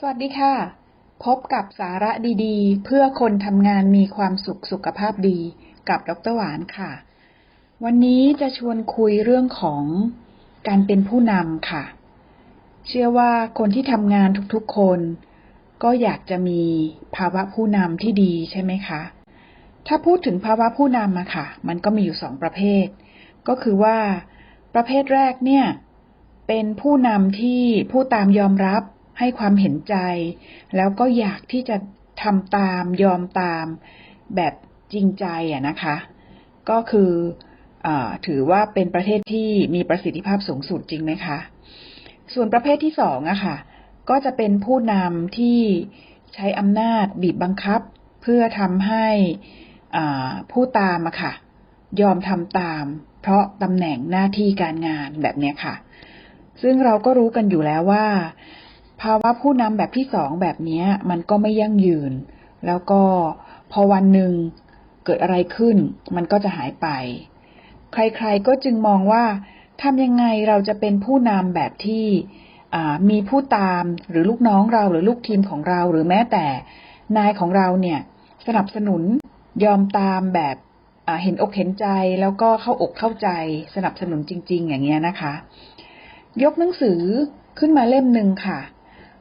สวัสดีค่ะ พบกับสาระดีๆ เพื่อคนทำงานมีความสุขสุขภาพดีกับดรหวานค่ะ วันนี้จะชวนคุยเรื่องของการเป็นผู้นำค่ะ เชื่อว่าคนที่ทำงานทุกๆคน ก็อยากจะมีภาวะผู้นำที่ดีใช่ไหมคะ ถ้าพูดถึงภาวะผู้นำอะค่ะ มันก็มีอยู่สองประเภท ก็คือว่า ประเภทแรกเนี่ย เป็นผู้นำที่ผู้ตามยอมรับ ให้ความเห็นใจ แล้วก็อยากที่จะทำตามยอมตามแบบจริงใจอะนะคะ ก็คืออถือว่าเป็นประเทศที่มีประสิทธิภาพสูงสุดจริงไหมคะ ส่วนประเภทที่สองอะค่ะ ก็จะเป็นผู้นำที่ใช้อำนาจบีบบังคับ เพื่อทำให้ผู้ตามอะค่ะ ยอมทำตาม เพราะตำแหน่งหน้าที่การงานแบบนี้ค่ะ ซึ่งเราก็รู้กันอยู่แล้วว่า ภาวะผู้นำแบบที่สองแบบนี้มันก็ไม่ยั่งยืน แล้วก็พอวันหนึ่งเกิดอะไรขึ้น มันก็จะหายไป ใครๆก็จึงมองว่าทำยังไงเราจะเป็นผู้นำแบบที่มีผู้ตามหรือลูกน้องเราหรือลูกทีมของเราหรือแม้แต่นายของเราเนี่ย สนับสนุนยอมตามแบบเห็นอกเห็นใจแล้วก็เข้าอกเข้าใจสนับสนุนจริง ๆ อย่างเงี้ยนะคะ ยกหนังสือขึ้นมาเล่มหนึ่งค่ะ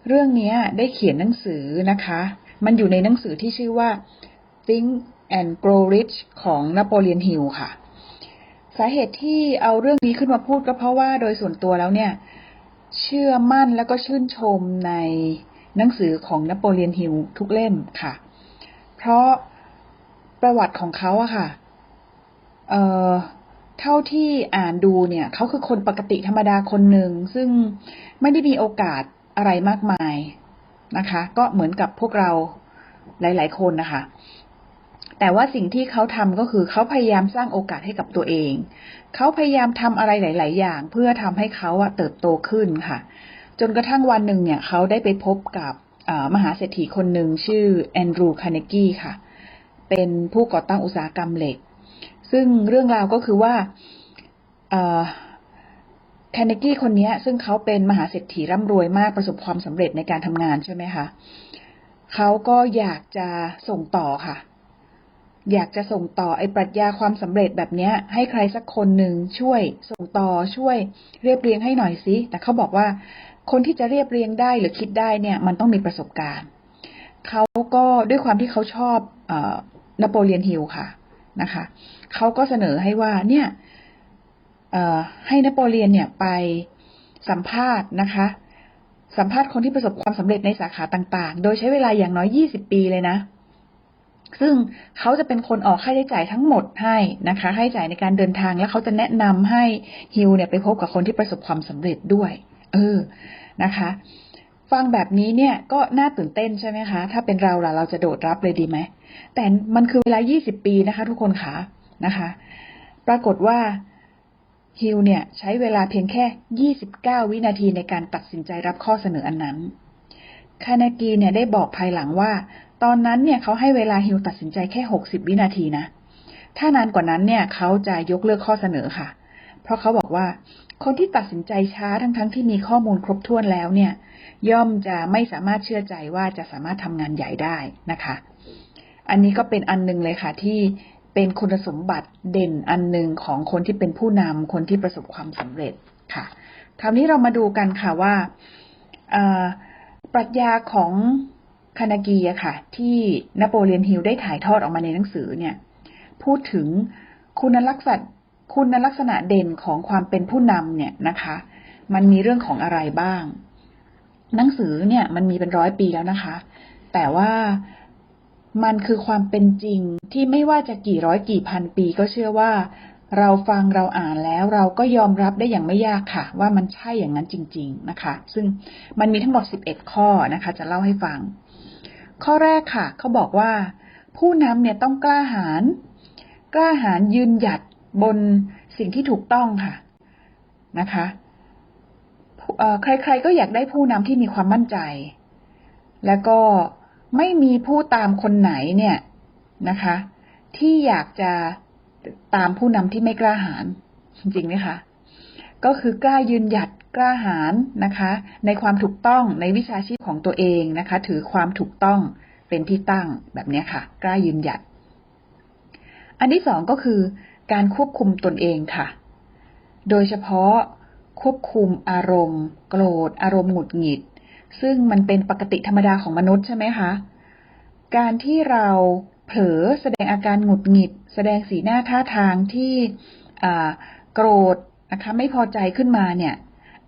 เรื่องนี้ได้เขียนหนังสือนะคะ มันอยู่ในหนังสือที่ชื่อว่า Think and Grow Rich ของนโปเลียนฮิลค่ะ สาเหตุที่เอาเรื่องนี้ขึ้นมาพูดก็เพราะว่าโดยส่วนตัวแล้วเนี่ย เชื่อมั่นแล้วก็ชื่นชมในหนังสือของนโปเลียนฮิลทุกเล่มค่ะ เพราะประวัติของเขาอะค่ะ เอ่อเท่าที่อ่านดูเนี่ย เขาคือคนปกติธรรมดาคนหนึ่ง ซึ่งไม่ได้มีโอกาส อะไรมากมายนะคะ ก็เหมือนกับพวกเราหลาย ๆ คนนะคะ แต่ว่าสิ่งที่เขาทำก็คือเขาพยายามสร้างโอกาสให้กับตัวเอง เขาพยายามทำอะไรหลาย ๆ อย่าง เพื่อทำให้เขาอะเติบโตขึ้นค่ะ จนกระทั่งวันหนึ่งเนี่ย เขาได้ไปพบกับมหาเศรษฐีคนหนึ่งชื่อแอนดรูว์คาร์เนกี้ค่ะ เป็นผู้ก่อตั้งอุตสาหกรรมเหล็ก ซึ่งเรื่องราวก็คือว่า แคนเนกี้คนนี้ซึ่งเขาเป็นมหาเศรษฐีร่ำรวยมากประสบความสำเร็จในการทำงานใช่ไหมคะเขาก็อยากจะส่งต่อค่ะ อยากจะส่งต่อไอ้ปรัชญาความสำเร็จแบบนี้ให้ใครสักคนหนึ่งช่วยส่งต่อช่วยเรียบเรียงให้หน่อยสิแต่เขาบอกว่าคนที่จะเรียบเรียงได้หรือคิดได้เนี่ย มันต้องมีประสบการณ์เขาก็ด้วยความที่เขาชอบอนโปเลียนฮิลค่ะนะคะเขาก็เสนอให้ว่าเนี่ย ให้นโปเลียนเนี่ยไปสัมภาษณ์นะคะ สัมภาษณ์คนที่ประสบความสำเร็จในสาขาต่างๆ โดยใช้เวลาอย่างน้อยยี่สิบปีเลยนะ ซึ่งเขาจะเป็นคนออกค่าใช้จ่ายทั้งหมดให้นะคะให้จ่ายในการเดินทาง แล้วเขาจะแนะนำให้ฮิวเนี่ยไปพบกับคนที่ประสบความสำเร็จด้วย เออนะคะ ฟังแบบนี้เนี่ยก็น่าตื่นเต้นใช่ไหมคะ ถ้าเป็นเราล่ะเราจะโดดรับเลยดีไหม แต่มันคือเวลายี่สิบปีนะคะ ทุกคนคะนะคะ ปรากฏว่า ฮิลเนี่ยใช้เวลาเพียงแค่ 29 วินาทีในการตัดสินใจรับข้อเสนออันนั้น คานากีเนี่ยได้บอกภายหลังว่า ตอนนั้นเนี่ยเขาให้เวลาฮิลตัดสินใจแค่ 60 วินาทีนะ ถ้านานกว่านั้นเนี่ยเขาจะยกเลิกข้อเสนอค่ะ เพราะเขาบอกว่าคนที่ตัดสินใจช้าทั้งๆทที่มีข้อมูลครบถ้วนแล้วเนี่ย ย่อมจะไม่สามารถเชื่อใจว่าจะสามารถทำงานใหญ่ได้นะคะ อันนี้ก็เป็นอันนึงเลยค่ะที่ เป็นคุณสมบัติเด่นอันหนึ่งของคนที่เป็นผู้นำคนที่ประสบความสำเร็จค่ะ คราวนี้เรามาดูกันค่ะว่าปรัชญาของคานากีอะค่ะ ที่นโปเลียนฮิลได้ถ่ายทอดออกมาในหนังสือเนี่ย พูดถึงคุณลักษณะคุณลักษณะเด่นของความเป็นผู้นำเนี่ยนะคะ มันมีเรื่องของอะไรบ้าง หนังสือเนี่ยมันมีเป็นร้อยปีแล้วนะคะ แต่ว่า มันคือความเป็นจริงที่ไม่ว่าจะกี่ร้อยกี่พันปีก็เชื่อว่า เราฟังเราอ่านแล้วเราก็ยอมรับได้อย่างไม่ยากค่ะ ว่ามันใช่อย่างนั้นจริง ๆนะคะ ซึ่งมันมีทั้งหมดสิบเอ็ดข้อนะคะ จะเล่าให้ฟัง ข้อแรกค่ะ เขาบอกว่า ผู้นำเนี่ยต้องกล้าหาญกล้าหาญยืนหยัดบนสิ่งที่ถูกต้องค่ะนะคะใครๆก็อยากได้ผู้นำที่มีความมั่นใจ แล้วก็ ไม่มีผู้ตามคนไหนเนี่ยนะคะ ที่อยากจะตามผู้นำที่ไม่กล้าหาญจริงไหมคะ ก็คือกล้ายืนหยัดกล้าหาญนะคะ ในความถูกต้องในวิชาชีพของตัวเองนะคะ ถือความถูกต้องเป็นที่ตั้งแบบนี้ค่ะ กล้ายืนหยัด อันที่สองก็คือการควบคุมตนเองค่ะ โดยเฉพาะควบคุมอารมณ์ โกรธ อารมณ์หงุดหงิด ซึ่งมันเป็นปกติธรรมดาของมนุษย์ใช่ไหมคะ การที่เราเผลอแสดงอาการหงุดหงิด แสดงสีหน้าท่าทางที่โกรธนะคะไม่พอใจขึ้นมาเนี่ย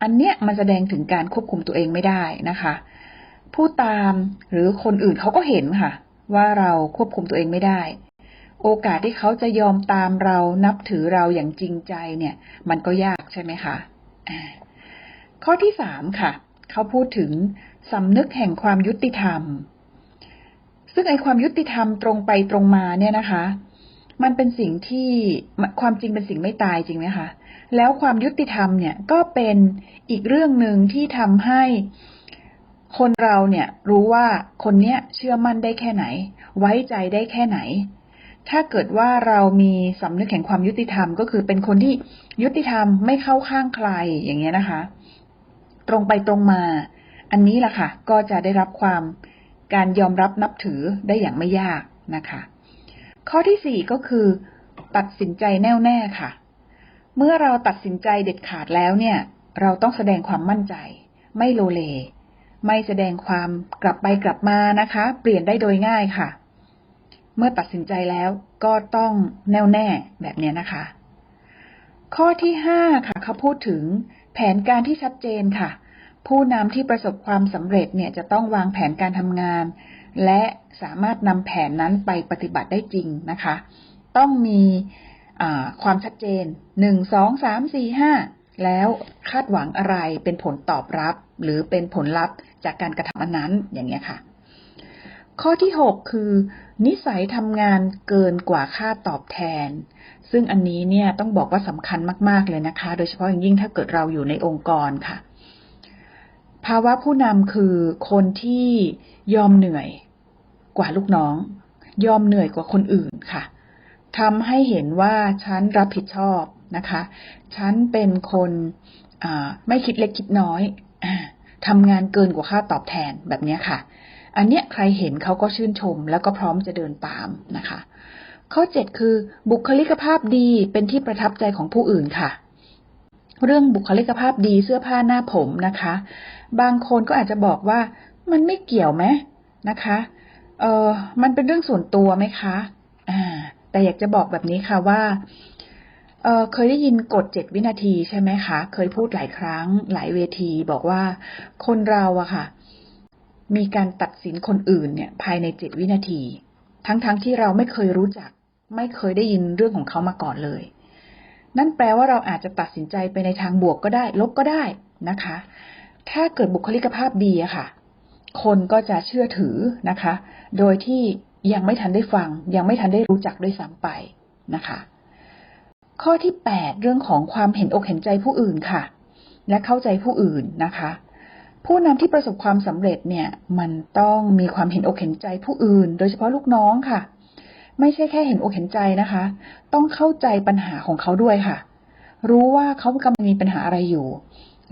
อันเนี้ยมันแสดงถึงการควบคุมตัวเองไม่ได้นะคะ ผู้ตามหรือคนอื่นเขาก็เห็นค่ะ ว่าเราควบคุมตัวเองไม่ได้ โอกาสที่เขาจะยอมตามเรานับถือเราอย่างจริงใจเนี่ย มันก็ยากใช่ไหมคะข้อที่สามค่ะ เขาพูดถึงสำนึกแห่งความยุติธรรม ซึ่งไอความยุติธรรมตรงไปตรงมาเนี่ยนะคะ มันเป็นสิ่งที่ความจริงเป็นสิ่งไม่ตายจริงไหมคะ แล้วความยุติธรรมเนี่ยก็เป็นอีกเรื่องหนึ่งที่ทำให้คนเราเนี่ยรู้ว่าคนเนี้ยเชื่อมั่นได้แค่ไหน ไว้ใจได้แค่ไหน ถ้าเกิดว่าเรามีสำนึกแห่งความยุติธรรม ก็คือเป็นคนที่ยุติธรรมไม่เข้าข้างใครอย่างเงี้ยนะคะ ตรงไปตรงมา อันนี้แหละค่ะ ก็จะได้รับความการยอมรับนับถือได้อย่างไม่ยากนะคะ ข้อที่สี่ก็คือ ตัดสินใจแน่วแน่ค่ะ เมื่อเราตัดสินใจเด็ดขาดแล้วเนี่ย เราต้องแสดงความมั่นใจ ไม่โลเล ไม่แสดงความกลับไปกลับมานะคะ เปลี่ยนได้โดยง่ายค่ะ เมื่อตัดสินใจแล้วก็ต้องแน่วแน่แบบนี้นะคะ ข้อที่ห้าค่ะเขาพูดถึง แผนการที่ชัดเจนค่ะ ผู้นำที่ประสบความสำเร็จเนี่ยจะต้องวางแผนการทำงาน และสามารถนำแผนนั้นไปปฏิบัติได้จริงนะคะ ต้องมีความชัดเจนหนึ่งสองสามสี่ห้าแล้วคาดหวังอะไรเป็นผลตอบรับ หรือเป็นผลลัพธ์จากการกระทำอันนั้นอย่างเงี้ยค่ะ ข้อที่หกคือ นิสัยทำงานเกินกว่าค่าตอบแทน ซึ่งอันนี้เนี่ยต้องบอกว่าสำคัญมาก ๆ เลยนะคะ โดยเฉพาะอย่างยิ่งถ้าเกิดเราอยู่ในองค์กรค่ะ ภาวะผู้นำคือคนที่ยอมเหนื่อยกว่าลูกน้อง ยอมเหนื่อยกว่าคนอื่นค่ะทำให้เห็นว่าฉันรับผิดชอบนะคะ ฉันเป็นคนไม่คิดเล็กคิดน้อยทำงานเกินกว่าค่าตอบแทนแบบนี้ค่ะ อันเนี้ยใครเห็นเขาก็ชื่นชม แล้วก็พร้อมจะเดินตามนะคะ ข้อเจ็ดคือ บุคลิกภาพดีเป็นที่ประทับใจของผู้อื่นค่ะ เรื่องบุคลิกภาพดีเสื้อผ้าหน้าผมนะคะ บางคนก็อาจจะบอกว่ามันไม่เกี่ยวไหมนะคะเออมันเป็นเรื่องส่วนตัวไหมคะอ่าแต่อยากจะบอกแบบนี้ค่ะว่าเออเคยได้ยินกฎเจ็ดวินาทีใช่ไหมคะ เคยพูดหลายครั้งหลายเวทีบอกว่าคนเราอะค่ะ มีการตัดสินคนอื่นเนี่ย ภายในเจ็ดวินาที ทั้งๆทที่เราไม่เคยรู้จัก ไม่เคยได้ยินเรื่องของเขามาก่อนเลย นั่นแปลว่าเราอาจจะตัดสินใจไปในทางบวกก็ได้ ลบก็ได้นะคะ ถ้าเกิดบุคลิกภาพดีอะค่ะ คนก็จะเชื่อถือนะคะ โดยที่ยังไม่ทันได้ฟัง ยังไม่ทันได้รู้จักด้วยซ้ำไปนะคะ ข้อที่แปดเรื่องของความเห็นอกเห็นใจผู้อื่นค่ะ และเข้าใจผู้อื่นนะคะ ผู้นำที่ประสบความสำเร็จเนี่ย มันต้องมีความเห็นอกเห็นใจผู้อื่น โดยเฉพาะลูกน้องค่ะ ไม่ใช่แค่เห็นอกเห็นใจนะคะ ต้องเข้าใจปัญหาของเขาด้วยค่ะ รู้ว่าเขากำลังมีปัญหาอะไรอยู่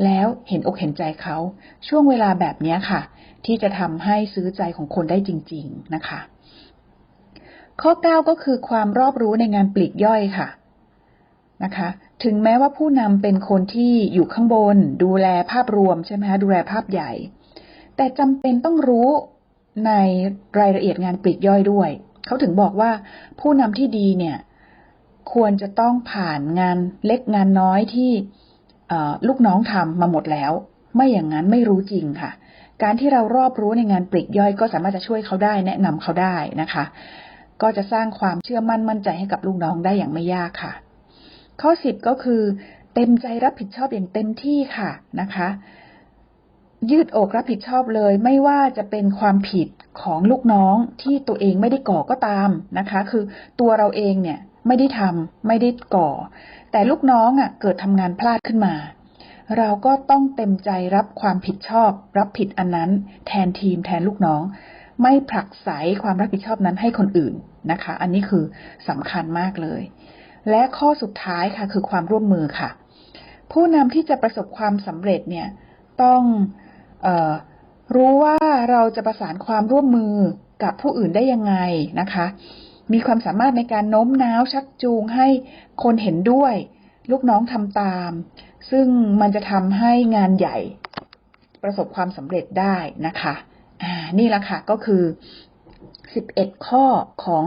แล้วเห็นอกเห็นใจเขาช่วงเวลาแบบนี้ค่ะ ที่จะทำให้ซื้อใจของคนได้จริง ๆนะคะ ข้อ 9 ก็คือความรอบรู้ในงานปลีกย่อยค่ะนะคะ ถึงแม้ว่าผู้นำเป็นคนที่อยู่ข้างบน ดูแลภาพรวมใช่ไหมคะดูแลภาพใหญ่ แต่จำเป็นต้องรู้ในรายละเอียดงานปลีกย่อยด้วย เขาถึงบอกว่าผู้นำที่ดีเนี่ย ควรจะต้องผ่านงานเล็กงานน้อยที่ลูกน้องทำมาหมดแล้ว ไม่อย่างนั้นไม่รู้จริงค่ะ การที่เรารอบรู้ในงานปลีกย่อยก็สามารถจะช่วยเขาได้ แนะนำเขาได้นะคะ ก็จะสร้างความเชื่อมั่นมั่นใจให้กับลูกน้องได้อย่างไม่ยากค่ะ ข้อสิบก็คือ เต็มใจรับผิดชอบอย่างเต็มที่ค่ะนะคะ ยืดอกรับผิดชอบเลย ไม่ว่าจะเป็นความผิดของลูกน้องที่ตัวเองไม่ได้ก่อก็ตามนะคะ คือตัวเราเองเนี่ยไม่ได้ทำไม่ได้ก่อ แต่ลูกน้องอะเกิดทำงานพลาดขึ้นมา เราก็ต้องเต็มใจรับความผิดชอบ รับผิดอันนั้น แทนทีมแทนลูกน้อง ไม่ผลักไสความรับผิดชอบนั้นให้คนอื่นนะคะ อันนี้คือสำคัญมากเลย และข้อสุดท้ายค่ะคือความร่วมมือค่ะ ผู้นำที่จะประสบความสำเร็จเนี่ยต้องออรู้ว่าเราจะประสานความร่วมมือกับผู้อื่นได้ยังไงนะคะ มีความสามารถในการโน้มน้าวชักจูงให้คนเห็นด้วย ลูกน้องทำตาม ซึ่งมันจะทำให้งานใหญ่ประสบความสำเร็จได้นะคะ นี่ละค่ะก็คือ 11 ข้อของ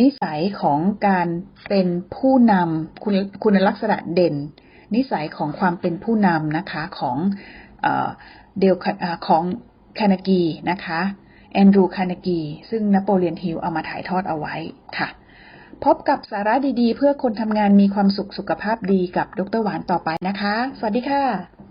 นิสัยของการเป็นผู้นำคุณคุณลักษณะเด่น นิสัยของความเป็นผู้นำนะคะของเดลของคานากีนะคะแอนดรูคานากีซึ่งนโปเลียนฮิลเอามาถ่ายทอดเอาไว้ค่ะ พบกับสาระดีๆ เพื่อคนทำงานมีความสุขสุขภาพดีกับดรหวานต่อไปนะคะ สวัสดีค่ะ